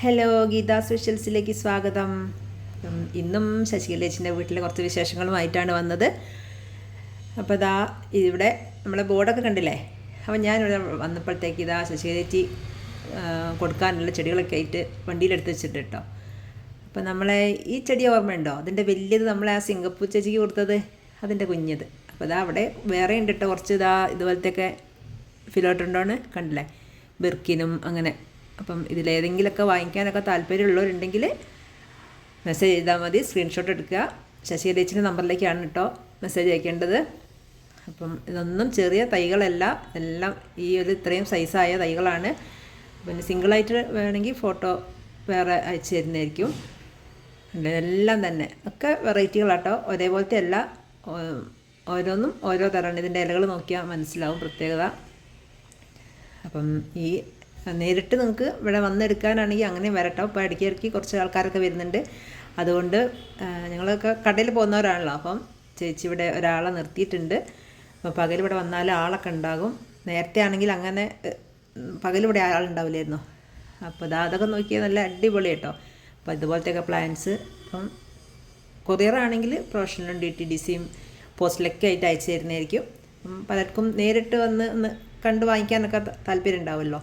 Hello Geetha സ്പെഷ്യൽസിലേക്ക് സ്വാഗതം. ഇന്നും ശശികലേച്ചിന്റെ വീട്ടിലെ കുറച്ച് വിശേഷങ്ങളുമായിട്ടാണ് വന്നത്. അപ്പോൾ ഇതാ ഇവിടെ നമ്മളെ ബോർഡൊക്കെ കണ്ടില്ലേ? അപ്പോൾ ഞാനിവിടെ വന്നപ്പോഴത്തേക്ക് ഇതാ ശശികലേച്ചി കൊടുക്കാനുള്ള ചെടികളൊക്കെ ആയിട്ട് വണ്ടിയിലെടുത്ത് വെച്ചിട്ട് കേട്ടോ. അപ്പോൾ നമ്മളെ ഈ ചെടി ഓർമ്മയുണ്ടോ? അതിന്റെ വലിയത് നമ്മളെ ആ സിംഗപ്പൂർ ചേച്ചിക്ക് കൊടുത്തത് അതിന്റെ കുഞ്ഞത്. അപ്പോൾ ഇതാ അവിടെ വേറെ ഉണ്ട് കേട്ടോ കുറച്ച് ഇതാ ഇതുപോലത്തെയൊക്കെ ഫിലോട്ടുണ്ടോന്ന് കണ്ടില്ലേ? ബിർക്കിനും അങ്ങനെ. അപ്പം ഇതിലേതെങ്കിലുമൊക്കെ വാങ്ങിക്കാനൊക്കെ താല്പര്യമുള്ളവരുണ്ടെങ്കിൽ മെസ്സേജ് ചെയ്താൽ മതി സ്ക്രീൻഷോട്ട് എടുക്കുക. ശശി ചേച്ചിന്റെ നമ്പറിലേക്കാണ് കേട്ടോ മെസ്സേജ് അയക്കേണ്ടത്. അപ്പം ഇതൊന്നും ചെറിയ തൈകളല്ല എല്ലാം ഈ ഒരു ഇത്രയും സൈസായ തൈകളാണ്. പിന്നെ സിംഗിളായിട്ട് വേണമെങ്കിൽ ഫോട്ടോ വേറെ അയച്ചു തരുന്നതായിരിക്കും. എല്ലാം തന്നെ. ഒക്കെ വെറൈറ്റികളാട്ടോ ഒരേപോലത്തെ അല്ല. ഓരോന്നും ഓരോ തരമാണ് ഇതിന്റെ ഇലകൾ നോക്കിയാൽ മനസ്സിലാവും പ്രത്യേകത. അപ്പം ഈ നേരിട്ട് നിങ്ങൾക്ക് ഇവിടെ വന്നെടുക്കാനാണെങ്കിൽ അങ്ങനെ വരട്ടോ. അപ്പോൾ ഇടയ്ക്ക് ഇറക്കി കുറച്ച് ആൾക്കാരൊക്കെ വരുന്നുണ്ട്. അതുകൊണ്ട് ഞങ്ങളൊക്കെ കടയിൽ പോകുന്നവരാണല്ലോ. അപ്പം ചേച്ചി ഇവിടെ ഒരാളെ നിർത്തിയിട്ടുണ്ട്. അപ്പോൾ പകൽ ഇവിടെ വന്നാൽ ആളൊക്കെ ഉണ്ടാകും. നേരത്തെ ആണെങ്കിൽ അങ്ങനെ പകലിവിടെ ആളുണ്ടാവില്ലായിരുന്നു അപ്പോൾ ഇതാ അതൊക്കെ നോക്കിയാൽ നല്ല അടിപൊളി കേട്ടോ. അപ്പോൾ ഇതുപോലത്തെയൊക്കെ പ്ലാൻസ്. അപ്പം കൊറിയർ ആണെങ്കിൽ പ്രൊഫഷണലും ഡി ടി ഡി സിയും പോസ്റ്റിലൊക്കെ ആയിട്ട് അയച്ചു തരുന്നതായിരിക്കും. പലർക്കും നേരിട്ട് വന്ന് ഒന്ന് കണ്ട് വാങ്ങിക്കാനൊക്കെ താല്പര്യം ഉണ്ടാവുമല്ലോ.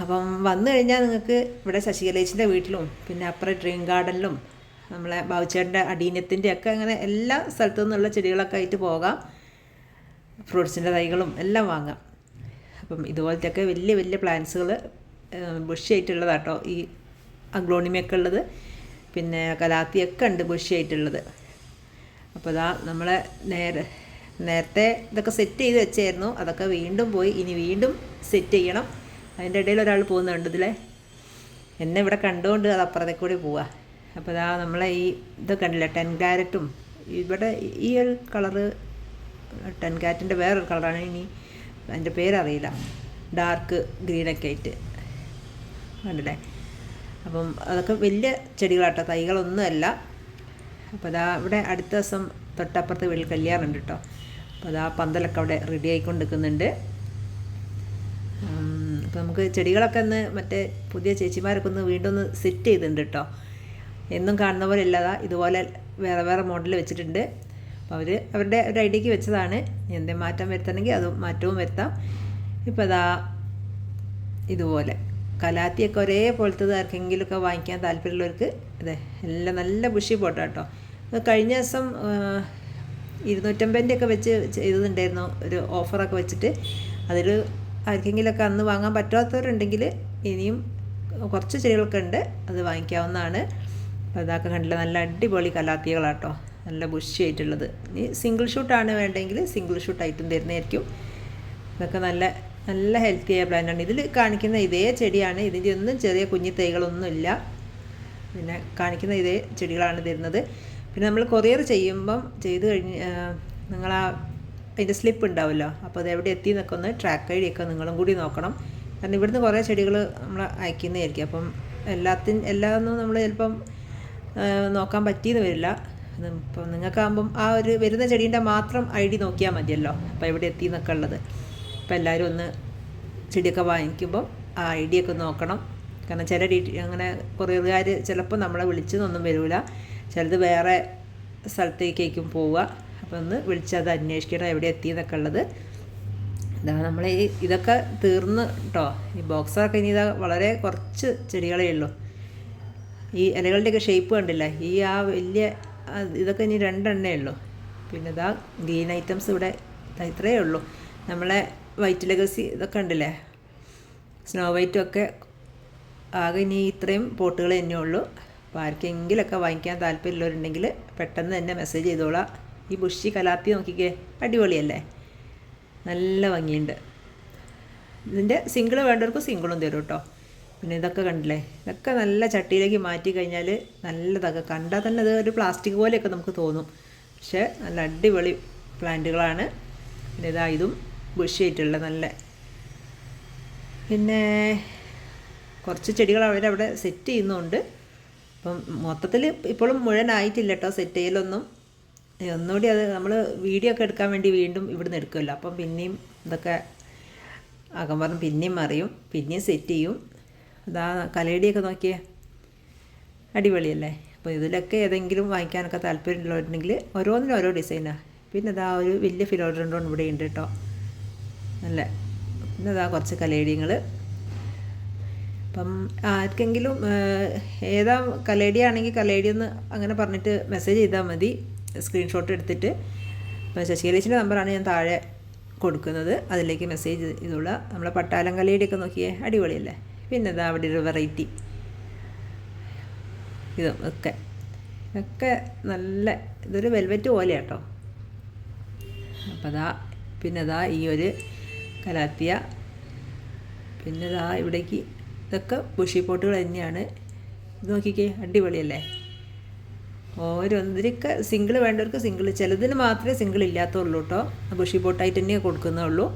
അപ്പം വന്നു കഴിഞ്ഞാൽ നിങ്ങൾക്ക് ഇവിടെ ശശികലേച്ചിന്റെ വീട്ടിലും പിന്നെ അപ്പുറം ഡ്രീം ഗാർഡനിലും നമ്മളെ ബാബുച്ചേട്ടന്റെ അടീനത്തിന്റെ ഒക്കെ അങ്ങനെ എല്ലാ സ്ഥലത്തു നിന്നുള്ള ചെടികളൊക്കെ ആയിട്ട് പോകാം. ഫ്രൂട്ട്സിന്റെ തൈകളും എല്ലാം വാങ്ങാം. അപ്പം ഇതുപോലത്തെയൊക്കെ വലിയ വലിയ പ്ലാന്റ്സുകൾ ബുഷിയായിട്ടുള്ളതാട്ടോ ഈ അഗ്ലോണിമയൊക്കെ ഉള്ളത്. പിന്നെ കലാത്തിയൊക്കെ ഉണ്ട് ബുഷിയായിട്ടുള്ളത്. അപ്പോൾ ഇതാ നമ്മളെ നേരെ നേരത്തെ ഇതൊക്കെ സെറ്റ് ചെയ്ത് വെച്ചായിരുന്നു. അതൊക്കെ വീണ്ടും പോയി ഇനി വീണ്ടും സെറ്റ് ചെയ്യണം. അതിന്റെ ഇടയിൽ ഒരാൾ പോകുന്നുണ്ട് ഇതിലെ എന്നെ ഇവിടെ കണ്ടുകൊണ്ട് അത് അപ്പുറത്തെ കൂടി പോവാ. അപ്പോൾ ഇതാ നമ്മളെ ഈ ഇത് കണ്ടില്ല ടെൻ ക്യാരറ്റും ഇവിടെ ഈ ഒരു കളറ് ടെൻ ക്യാരറ്റിന്റെ വേറൊരു കളറാണ്. ഇനി അതിന്റെ പേരറിയില്ല. ഡാർക്ക് ഗ്രീനൊക്കെ ആയിട്ട്. കണ്ടില്ലേ? അപ്പം അതൊക്കെ വലിയ ചെടികളാട്ടോ തൈകളൊന്നുമല്ല അപ്പോൾ അതാ ഇവിടെ അടുത്ത ദിവസം തൊട്ടപ്പുറത്ത് വീട്ടിൽ കല്യാണം ഉണ്ട് കേട്ടോ അപ്പോൾ അതാ പന്തലൊക്കെ അവിടെ റെഡി ആയിക്കൊണ്ട് നിൽക്കുന്നുണ്ട് അപ്പോൾ നമുക്ക് ചെടികളൊക്കെ ഒന്ന് മറ്റേ പുതിയ ചേച്ചിമാരൊക്കെ ഒന്ന് വീണ്ടും ഒന്ന് സെറ്റ് ചെയ്തിട്ടുണ്ട് കേട്ടോ എന്നും കാണുന്ന പോലെ അല്ലാതാ ഇതുപോലെ വേറെ വേറെ മോഡൽ വെച്ചിട്ടുണ്ട്. അപ്പോൾ അവർ അവരുടെ ഒരു ഐഡിയക്ക് വെച്ചതാണ്. എന്തേ മാറ്റം വരുത്തണമെങ്കിൽ അത് മാറ്റവും വരുത്താം. ഇപ്പോൾ അതാ ഇതുപോലെ കലാത്തിയൊക്കെ ഒരേപോലത്തത് ആർക്കെങ്കിലുമൊക്കെ വാങ്ങിക്കാൻ താല്പര്യമുള്ളവർക്ക് അതെ എല്ലാം നല്ല ബുഷി പോട്ടോ കേട്ടോ കഴിഞ്ഞ ദിവസം ഇരുന്നൂറ്റമ്പതിന്റെയൊക്കെ ഇരുന്നൂറ്റമ്പതിന്റെ വെച്ച് ചെയ്തിട്ടുണ്ടായിരുന്നു. ഒരു ഓഫറൊക്കെ വെച്ചിട്ട്. അതിൽ ആർക്കെങ്കിലുമൊക്കെ അന്ന് വാങ്ങാൻ പറ്റാത്തവരുണ്ടെങ്കിൽ ഇനിയും കുറച്ച് ചെടികളൊക്കെ ഉണ്ട് അത് വാങ്ങിക്കാവുന്നതാണ്. അപ്പോൾ അതൊക്കെ കണ്ടില്ല നല്ല അടിപൊളി കലാത്തികളാട്ടോ. നല്ല ബുഷി ആയിട്ടുള്ളത് ഇനി സിംഗിൾ ഷൂട്ടാണ് വേണ്ടെങ്കിൽ സിംഗിൾ ഷൂട്ടായിട്ടും തരുന്നതായിരിക്കും. ഇതൊക്കെ നല്ല നല്ല ഹെൽത്തി ആയ പ്ലാന്റാണ് ഇതിൽ കാണിക്കുന്ന ഇതേ ചെടിയാണ്. ഇതിന്റെ ഒന്നും ചെറിയ കുഞ്ഞി തൈകളൊന്നുമില്ല പിന്നെ കാണിക്കുന്ന ഇതേ ചെടികളാണ് തരുന്നത്. പിന്നെ നമ്മൾ കൊറിയർ ചെയ്യുമ്പം ചെയ്ത് കഴിഞ്ഞ് നിങ്ങൾ ആ അതിന്റെ സ്ലിപ്പ് ഉണ്ടാവുമല്ലോ. അപ്പോൾ അത് എവിടെ എത്തി എന്നൊക്കെ ഒന്ന് ട്രാക്ക് ഐ ഡി ഒക്കെ നിങ്ങളും കൂടി നോക്കണം. കാരണം ഇവിടുന്ന് കുറേ ചെടികൾ നമ്മൾ അയക്കുന്നതായിരിക്കും. അപ്പം എല്ലാത്തിൻ എല്ലാമൊന്നും നമ്മൾ ചിലപ്പം നോക്കാൻ പറ്റിയെന്ന് വരില്ല. ഇപ്പം നിങ്ങൾക്കാകുമ്പം ആ ഒരു വരുന്ന ചെടീന്റെ മാത്രം ഐ ഡി നോക്കിയാൽ മതിയല്ലോ. അപ്പോൾ എവിടെ എത്തി എന്നൊക്കെ ഉള്ളത്. അപ്പോൾ എല്ലാവരും ഒന്ന് ചെടിയൊക്കെ വാങ്ങിക്കുമ്പോൾ ആ ഐ ഡി ഒക്കെ നോക്കണം. കാരണം ചില ഡീ അങ്ങനെ കൊറിയറുകാർ ചിലപ്പോൾ നമ്മളെ വിളിച്ചെന്നൊന്നും വരില്ല ചിലത് വേറെ സ്ഥലത്തേക്കേക്കും പോവുക. അപ്പോൾ ഒന്ന് വിളിച്ചത് അന്വേഷിക്കണം എവിടെ എത്തി എന്നൊക്കെ ഉള്ളത്. ഇതാ നമ്മൾ ഈ ഇതൊക്കെ തീർന്ന് കേട്ടോ ഈ ബോക്സൊക്കെ ഇനി ഇതാ വളരെ കുറച്ച് ചെടികളേ ഉള്ളൂ. ഈ ഇലകളുടെയൊക്കെ ഷേപ്പ് കണ്ടില്ല? ഈ ആ വലിയ ഇതൊക്കെ ഇനി രണ്ടെണ്ണേ ഉള്ളൂ. പിന്നെ ഇതാ ഗ്രീൻ ഐറ്റംസ് ഇവിടെ ഇത്രയേ ഉള്ളൂ. നമ്മളെ വൈറ്റ് ലെഗസി ഇതൊക്കെ ഉണ്ടല്ലേ സ്നോ വൈറ്റും ഒക്കെ ആകെ ഇനി ഇത്രയും പോട്ടുകൾ തന്നെ ഉള്ളൂ അപ്പോൾ ആർക്കെങ്കിലൊക്കെ വാങ്ങിക്കാൻ താല്പര്യമുള്ളവരുണ്ടെങ്കിൽ പെട്ടെന്ന് തന്നെ മെസ്സേജ് ചെയ്തോളാം. ഈ ബുഷി കലാത്തി നോക്കിക്കേ അടിപൊളിയല്ലേ? നല്ല ഭംഗിയുണ്ട്. ഇതിന്റെ സിംഗിൾ വേണ്ടവർക്ക് സിംഗിളും തരും കേട്ടോ പിന്നെ ഇതൊക്കെ കണ്ടില്ലേ? ഇതൊക്കെ നല്ല ചട്ടിയിലേക്ക് മാറ്റി കഴിഞ്ഞാൽ നല്ലതൊക്കെ കണ്ടാൽ തന്നെ അത് ഒരു പ്ലാസ്റ്റിക് പോലെയൊക്കെ നമുക്ക് തോന്നും. പക്ഷേ നല്ല അടിപൊളി പ്ലാന്റുകളാണ്. പിന്നെ ഇതാ ഇതും ബുഷിയായിട്ടുള്ള നല്ല. പിന്നെ കുറച്ച് ചെടികൾ അവരവിടെ സെറ്റ് ചെയ്യുന്നുണ്ട്. അപ്പം മൊത്തത്തിൽ ഇപ്പോഴും മുഴുവനായിട്ടില്ല കേട്ടോ സെറ്റ് ചെയ്യലൊന്നും. ഒന്നുകൂടി അത് നമ്മൾ വീഡിയോ ഒക്കെ എടുക്കാൻ വേണ്ടി വീണ്ടും ഇവിടുന്ന് എടുക്കുമല്ലോ. അപ്പം പിന്നെയും ഇതൊക്കെ അകം പറഞ്ഞ്. പിന്നെയും മറിയും പിന്നെയും സെറ്റ് ചെയ്യും. അതാ കലേടിയൊക്കെ നോക്കിയേ. അടിപൊളിയല്ലേ? അപ്പോൾ ഇതിലൊക്കെ ഏതെങ്കിലും വാങ്ങിക്കാനൊക്കെ താല്പര്യമുള്ളവരുണ്ടെങ്കിൽ ഓരോന്നിനും ഓരോ ഡിസൈനാണ് പിന്നെ ഇതാ ഒരു വലിയ ഫിലോഡ്രൻഡോൺ ഇവിടെ ഉണ്ട് കേട്ടോ. നല്ല പിന്നെ ഇതാ കുറച്ച് കലേടിയങ്ങൾ. അപ്പം ആർക്കെങ്കിലും ഏതാ കലേടിയാണെങ്കിൽ കലേടിയെന്ന് അങ്ങനെ പറഞ്ഞിട്ട് മെസ്സേജ് ചെയ്താൽ മതി. സ്ക്രീൻഷോട്ട് എടുത്തിട്ട്. ഇപ്പോൾ ശശികലേച്ചിന്റെ നമ്പറാണ് ഞാൻ താഴെ കൊടുക്കുന്നത്. അതിലേക്ക് മെസ്സേജ് ഇതുള്ള നമ്മളെ പട്ടാലം കലയുടെയൊക്കെ നോക്കിയേ അടിപൊളിയല്ലേ? പിന്നെ ഇതാ അവിടെ ഒരു വെറൈറ്റി ഇതും ഒക്കെ. ഒക്കെ നല്ല ഇതൊരു വെൽവെറ്റ് പോലെ കേട്ടോ അപ്പോൾ അതാ പിന്നെ അതാ ഈ ഒരു കലാത്തിയ. പിന്നെ ഇതാ ഇവിടേക്ക് ഇതൊക്കെ ബുഷി പോട്ടുകൾ തന്നെയാണ്. ഇത് നോക്കിക്കേ അടിപൊളിയല്ലേ? ഓരോന്നിനൊക്കെ സിംഗിൾ വേണ്ടവർക്ക് സിംഗിൾ ചിലതിന് മാത്രമേ സിംഗിൾ ഇല്ലാത്തുള്ളൂ കേട്ടോ ബുഷി ബോട്ടായിട്ട് തന്നെ കൊടുക്കുന്നുള്ളൂ.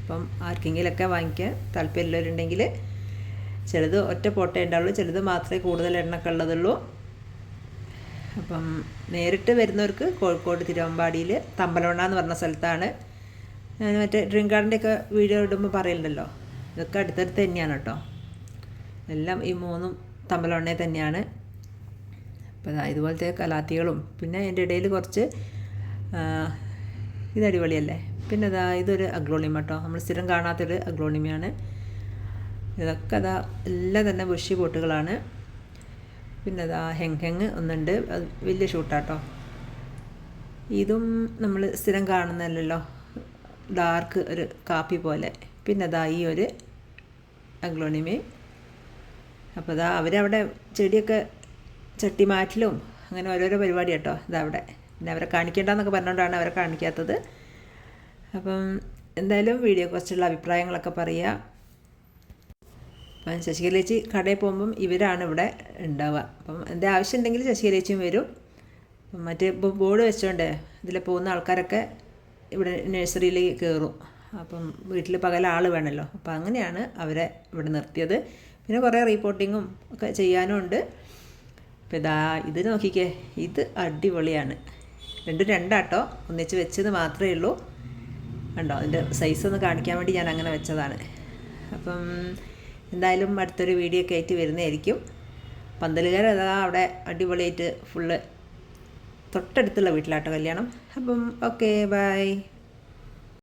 അപ്പം ആർക്കെങ്കിലൊക്കെ വാങ്ങിക്കാൻ താല്പര്യമുള്ളവരുണ്ടെങ്കിൽ ചിലത് ഒറ്റ പോട്ടേ ഉണ്ടാവുള്ളൂ ചിലത് മാത്രമേ കൂടുതൽ എണ്ണൊക്കെ ഉള്ളതുള്ളൂ. അപ്പം നേരിട്ട് വരുന്നവർക്ക് കോഴിക്കോട് തിരുവമ്പാടിയിൽ തമ്പലോണ എന്ന് പറഞ്ഞ സ്ഥലത്താണ്. ഞാൻ മറ്റേ ഡ്രീം ഗാർഡന്റെ ഒക്കെ വീഡിയോ ഇടുമ്പോൾ പറയലുണ്ടല്ലോ. ഇതൊക്കെ അടുത്തടുത്ത് തന്നെയാണ് കേട്ടോ എല്ലാം ഈ മൂന്നും തമ്പലോണയെ തന്നെയാണ്. അപ്പോൾ ഇതാ ഇതുപോലത്തെ കലാത്തികളും പിന്നെ അതിന്റെ ഇടയിൽ കുറച്ച് ഇത് അടിപൊളിയല്ലേ? പിന്നെ ഇതാ ഇതൊരു അഗ്ലോണിമ കേട്ടോ നമ്മൾ സ്ഥിരം കാണാത്തൊരു അഗ്ലോണിമയാണ്. ഇതൊക്കെ അതാ എല്ലാം തന്നെ ബുഷി പോട്ടുകളാണ് പിന്നെ അതാ ഹെങ് ഹെങ് ഒന്നുണ്ട്. അത് വലിയ ഷൂട്ടാട്ടോ ഇതും നമ്മൾ സ്ഥിരം കാണുന്നതല്ലല്ലോ. ഡാർക്ക് ഒരു കാപ്പി പോലെ. പിന്നെ അതാ ഈ ഒരു അഗ്ലോണിമി അപ്പോൾ അതാ അവരവിടെ ചെടിയൊക്കെ ചട്ടി മാറ്റലും അങ്ങനെ ഓരോരോ പരിപാടി കേട്ടോ ഇതവിടെ. പിന്നെ അവരെ കാണിക്കേണ്ടെന്നൊക്കെ പറഞ്ഞുകൊണ്ടാണ് അവരെ കാണിക്കാത്തത്. അപ്പം എന്തായാലും വീഡിയോ കുറച്ചുള്ള അഭിപ്രായങ്ങളൊക്കെ പറയുക. അപ്പം ശശികലേച്ചി കടയിൽ പോകുമ്പം ഇവരാണ് ഇവിടെ ഉണ്ടാവുക. അപ്പം എന്റെ ആവശ്യം ഉണ്ടെങ്കിൽ ശശികലേച്ചിയും വരും. മറ്റേ ബോർഡ് വെച്ചോണ്ട് ഇതിൽ പോകുന്ന ആൾക്കാരൊക്കെ ഇവിടെ നഴ്സറിയിൽ കയറും. അപ്പം വീട്ടിൽ പകൽ ആൾ വേണമല്ലോ. അപ്പം അങ്ങനെയാണ് അവരെ ഇവിടെ നിർത്തിയത്. പിന്നെ കുറേ റീപ്പോർട്ടിങ്ങും ഒക്കെ ചെയ്യാനും ഉണ്ട് അപ്പോൾ ഇതാ ഇത് നോക്കിക്കേ ഇത് അടിപൊളിയാണ്. രണ്ടും രണ്ടാട്ടോ. ഒന്നിച്ച് വെച്ചത് മാത്രമേ ഉള്ളൂ. കണ്ടോ അതിന്റെ സൈസ് ഒന്ന് കാണിക്കാൻ വേണ്ടി ഞാൻ അങ്ങനെ വെച്ചതാണ്. അപ്പം എന്തായാലും അടുത്തൊരു വീഡിയോ ഒക്കെ ആയിട്ട് വരുന്നതായിരിക്കും. പന്തലുകാർ അതാ അവിടെ അടിപൊളിയായിട്ട് ഫുള്ള് തൊട്ടടുത്തുള്ള വീട്ടിലാട്ടോ കല്യാണം. അപ്പം ഓക്കെ ബൈ